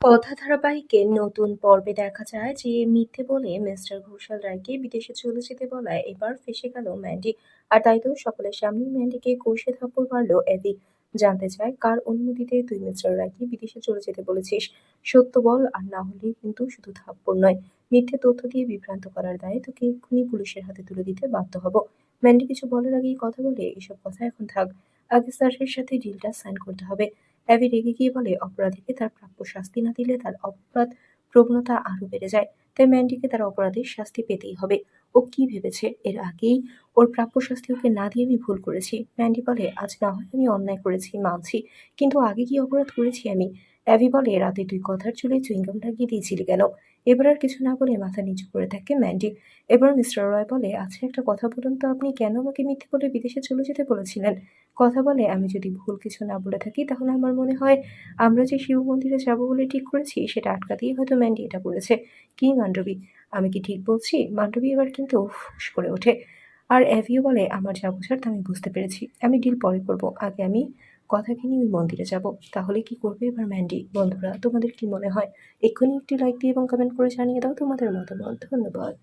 কথা ধারাবাহিকের নতুন পর্বে দেখা যায় যে মিথ্যে বলে মিস্টার ঘোষাল রায়কে বিদেশে চলে যেতে বলায় এবার ফেসে গেল ম্যান্ডি। আর তাই তো সকলের সামনেই ম্যান্ডিকে কষে থাপ্পড় মারল এভি জানতে চায় কার অনুমতিতে তুই মিস্টার রায়কে বিদেশে চলে যেতে বলেছিস। সত্য বল, আর না হলে কিন্তু শুধু থাপ্পড় নয়। মিথ্যে তথ্য দিয়ে বিভ্রান্ত করার দায়ে তোকে এক্ষুনি পুলিশের হাতে তুলে দিতে বাধ্য হব। ম্যান্ডি কিছু বলার আগেই কথা বলে এসব কথা এখন থাক। আগে স্যারের সাথে ডিলটা সাইন করতে হবে। অ্যাবি রেগে গিয়ে বলে, অপরাধীকে তার প্রাপ্য শাস্তি না দিলে তার অপরাধ প্রবণতা আরও বেড়ে যায়। তাই ম্যান্ডিকে তার অপরাধের শাস্তি পেতেই হবে। ও কি ভেবেছে? এর আগেই ওর প্রাপ্য শাস্তি ওকে না দিয়ে আমি ভুল করেছি। ম্যান্ডি বলে, আজ না হয় আমি অন্যায় করেছি, মানছি। কিন্তু আগে কি অপরাধ করেছি আমি? অ্যাবি বলে, রাতে তুই কথার চুলে চুইংগাম লাগিয়ে দিয়েছিলি কেন? এবার আর কিছু না বলে মাথা নিচু করে থাকে ম্যান্ডি। এবার মিস্টার রয় বলে আচ্ছা একটা কথা বলুন তো, আপনি কেন আমাকে মিথ্যে বলে বিদেশে চলে যেতে বলেছিলেন? কথা বলে, আমি যদি ভুল কিছু না বলে থাকি, তাহলে আমার মনে হয় আমরা যে শিব মন্দিরে যাব বলে ঠিক করেছি, সেটা আটকাতেই হয়তো ম্যান্ডি এটা করেছে কি মান্ডবী? আমি কি ঠিক বলছি? মান্ডবী এবার কিন্তু ফুস করে ওঠে। আর অ্যাভিও বলে, আমার যা বোঝার তা আমি বুঝতে পেরেছি। আমি ডিল পরে করব। আগে আমি কথাকে নিয়ে ওই মন্দিরে যাব? তাহলে কি করবে এবার ম্যান্ডি বন্ধুরা, তোমাদের কি মনে হয়? এক্ষুনি একটি লাইক দিয়ে এবং কমেন্ট করে জানিয়ে দাও তোমাদের মতামত। ধন্যবাদ।